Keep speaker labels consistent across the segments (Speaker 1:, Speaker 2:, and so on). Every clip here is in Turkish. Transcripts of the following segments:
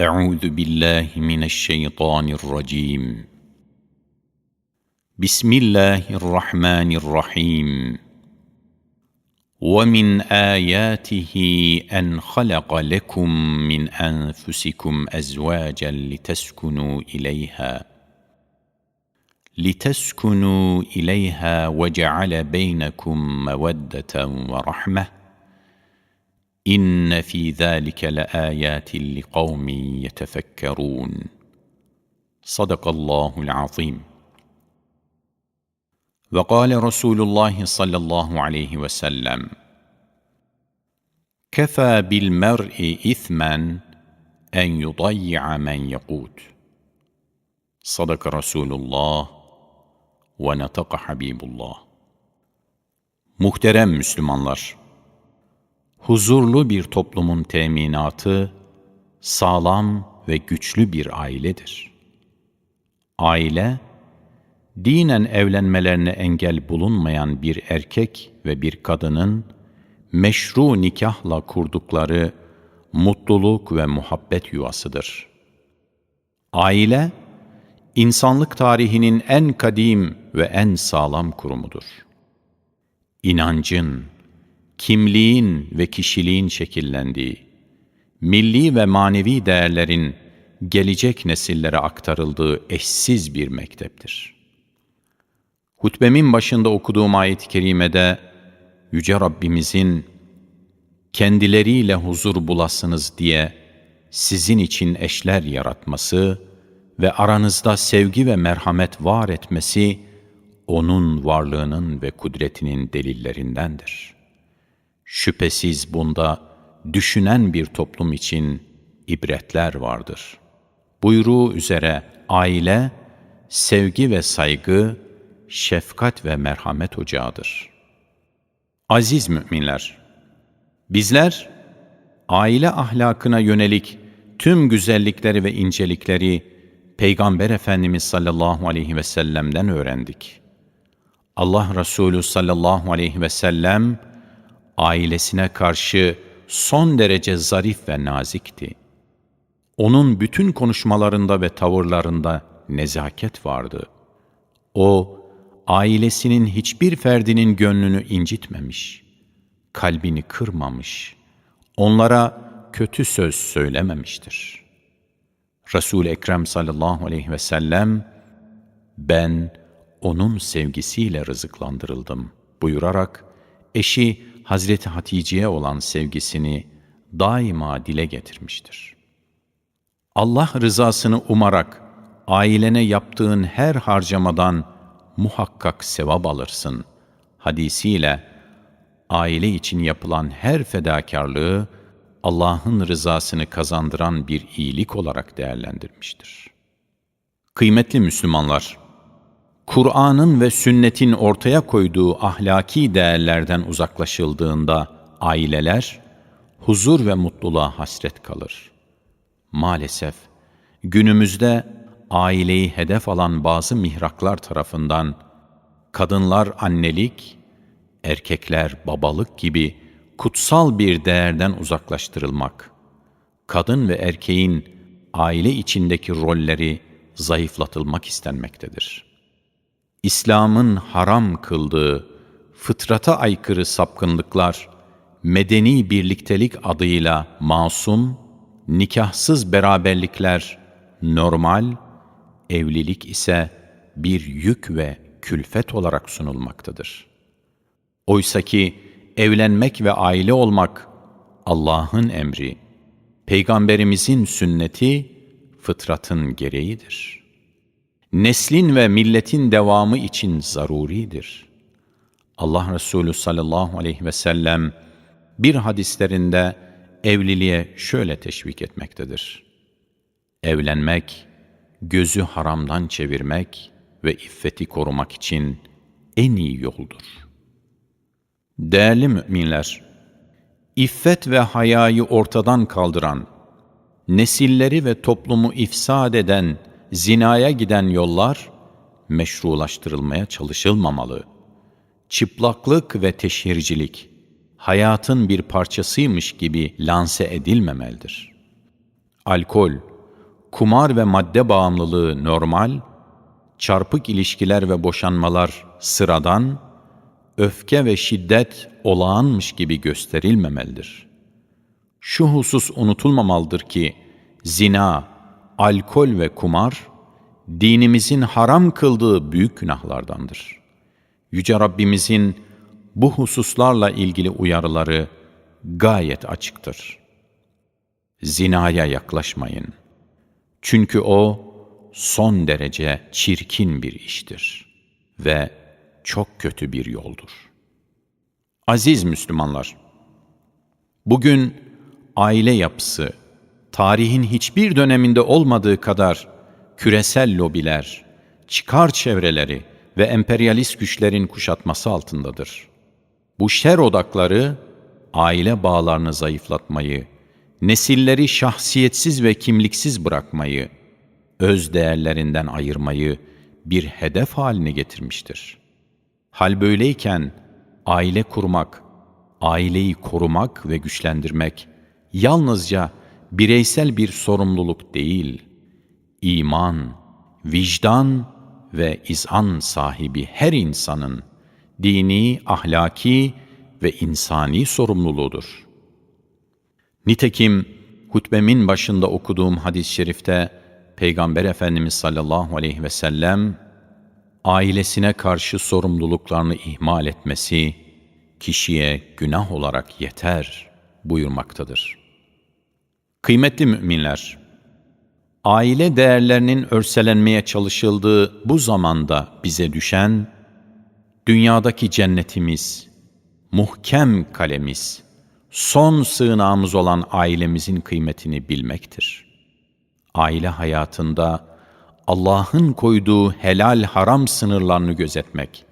Speaker 1: أعوذ بالله من الشيطان الرجيم. بسم الله الرحمن الرحيم. ومن آياته أن خلق لكم من أنفسكم أزواجا لتسكنوا إليها. لتسكنوا إليها وجعل بينكم مودة ورحمة. إن في ذلك لآيات لقوم يتفكرون. صدق الله العظيم. وقال رسول الله صلى الله عليه وسلم كفى بالمرء إثما أن يضيع من يقوت. صدق رسول الله ونطق حبيب الله. Muhterem Müslümanlar, huzurlu bir toplumun teminatı, sağlam ve güçlü bir ailedir. Aile, dinen evlenmelerine engel bulunmayan bir erkek ve bir kadının meşru nikahla kurdukları mutluluk ve muhabbet yuvasıdır. Aile, insanlık tarihinin en kadim ve en sağlam kurumudur. İnancın, kimliğin ve kişiliğin şekillendiği, milli ve manevi değerlerin gelecek nesillere aktarıldığı eşsiz bir mekteptir. Hutbemin başında okuduğum ayet-i kerimede Yüce Rabbimizin kendileriyle huzur bulasınız diye sizin için eşler yaratması ve aranızda sevgi ve merhamet var etmesi, O'nun varlığının ve kudretinin delillerindendir.'' Şüphesiz bunda düşünen bir toplum için ibretler vardır. Buyruğu üzere aile, sevgi ve saygı, şefkat ve merhamet ocağıdır. Aziz müminler, bizler aile ahlakına yönelik tüm güzellikleri ve incelikleri Peygamber Efendimiz sallallahu aleyhi ve sellem'den öğrendik. Allah Resulü sallallahu aleyhi ve sellem, ailesine karşı son derece zarif ve nazikti. Onun bütün konuşmalarında ve tavırlarında nezaket vardı. O, ailesinin hiçbir ferdinin gönlünü incitmemiş, kalbini kırmamış, onlara kötü söz söylememiştir. resul Ekrem sallallahu aleyhi ve sellem, ben onun sevgisiyle rızıklandırıldım buyurarak, eşi Hazreti Hatice'ye olan sevgisini daima dile getirmiştir. Allah rızasını umarak ailene yaptığın her harcamadan muhakkak sevap alırsın hadisiyle aile için yapılan her fedakarlığı Allah'ın rızasını kazandıran bir iyilik olarak değerlendirmiştir. Kıymetli Müslümanlar, Kur'an'ın ve sünnetin ortaya koyduğu ahlaki değerlerden uzaklaşıldığında aileler huzur ve mutluluğa hasret kalır. Maalesef günümüzde aileyi hedef alan bazı mihraklar tarafından kadınlar annelik, erkekler babalık gibi kutsal bir değerden uzaklaştırılmak, kadın ve erkeğin aile içindeki rolleri zayıflatılmak istenmektedir.'' İslam'ın haram kıldığı fıtrata aykırı sapkınlıklar, medeni birliktelik adıyla masum, nikahsız beraberlikler normal, evlilik ise bir yük ve külfet olarak sunulmaktadır. Oysaki evlenmek ve aile olmak Allah'ın emri, Peygamberimizin sünneti, fıtratın gereğidir.'' Neslin ve milletin devamı için zaruridir. Allah Resulü sallallahu aleyhi ve sellem bir hadislerinde evliliğe şöyle teşvik etmektedir. Evlenmek, gözü haramdan çevirmek ve iffeti korumak için en iyi yoldur. Değerli müminler, iffet ve hayayı ortadan kaldıran, nesilleri ve toplumu ifsad eden zinaya giden yollar meşrulaştırılmaya çalışılmamalı. Çıplaklık ve teşhircilik hayatın bir parçasıymış gibi lanse edilmemelidir. Alkol, kumar ve madde bağımlılığı normal, çarpık ilişkiler ve boşanmalar sıradan, öfke ve şiddet olağanmış gibi gösterilmemelidir. Şu husus unutulmamalıdır ki, zina, alkol ve kumar, dinimizin haram kıldığı büyük günahlardandır. Yüce Rabbimizin bu hususlarla ilgili uyarıları gayet açıktır. Zinaya yaklaşmayın. Çünkü o son derece çirkin bir iştir ve çok kötü bir yoldur. Aziz Müslümanlar, bugün aile yapısı, tarihin hiçbir döneminde olmadığı kadar küresel lobiler, çıkar çevreleri ve emperyalist güçlerin kuşatması altındadır. Bu şer odakları aile bağlarını zayıflatmayı, nesilleri şahsiyetsiz ve kimliksiz bırakmayı, öz değerlerinden ayırmayı bir hedef haline getirmiştir. Hal böyleyken aile kurmak, aileyi korumak ve güçlendirmek yalnızca bireysel bir sorumluluk değil, iman, vicdan ve izan sahibi her insanın dini, ahlaki ve insani sorumluluğudur. Nitekim hutbemin başında okuduğum hadis-i şerifte Peygamber Efendimiz sallallahu aleyhi ve sellem ailesine karşı sorumluluklarını ihmal etmesi kişiye günah olarak yeter buyurmaktadır. Kıymetli müminler, aile değerlerinin örselenmeye çalışıldığı bu zamanda bize düşen, dünyadaki cennetimiz, muhkem kalemiz, son sığınağımız olan ailemizin kıymetini bilmektir. Aile hayatında Allah'ın koyduğu helal haram sınırlarını gözetmek,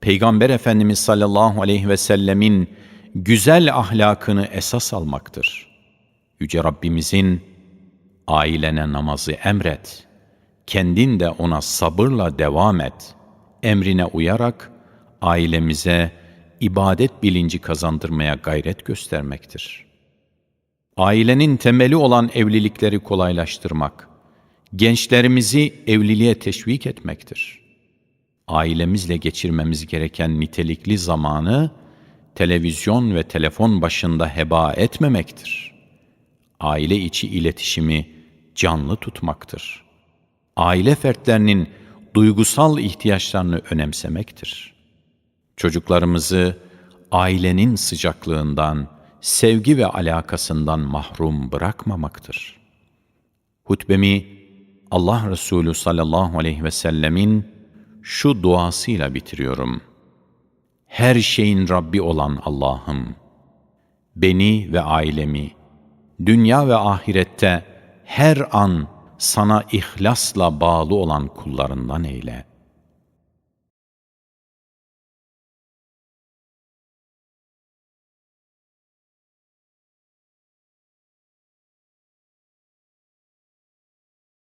Speaker 1: Peygamber Efendimiz sallallahu aleyhi ve sellemin güzel ahlakını esas almaktır. Yüce Rabbimizin ailene namazı emret, kendin de ona sabırla devam et, emrine uyarak ailemize ibadet bilinci kazandırmaya gayret göstermektir. Ailenin temeli olan evlilikleri kolaylaştırmak, gençlerimizi evliliğe teşvik etmektir. Ailemizle geçirmemiz gereken nitelikli zamanı televizyon ve telefon başında heba etmemektir. Aile içi iletişimi canlı tutmaktır. Aile fertlerinin duygusal ihtiyaçlarını önemsemektir. Çocuklarımızı ailenin sıcaklığından, sevgi ve alakasından mahrum bırakmamaktır. Hutbemi Allah Resulü sallallahu aleyhi ve sellemin şu duasıyla bitiriyorum. Her şeyin Rabbi olan Allah'ım, beni ve ailemi, dünya ve ahirette her an sana ihlasla bağlı olan kullarından eyle.''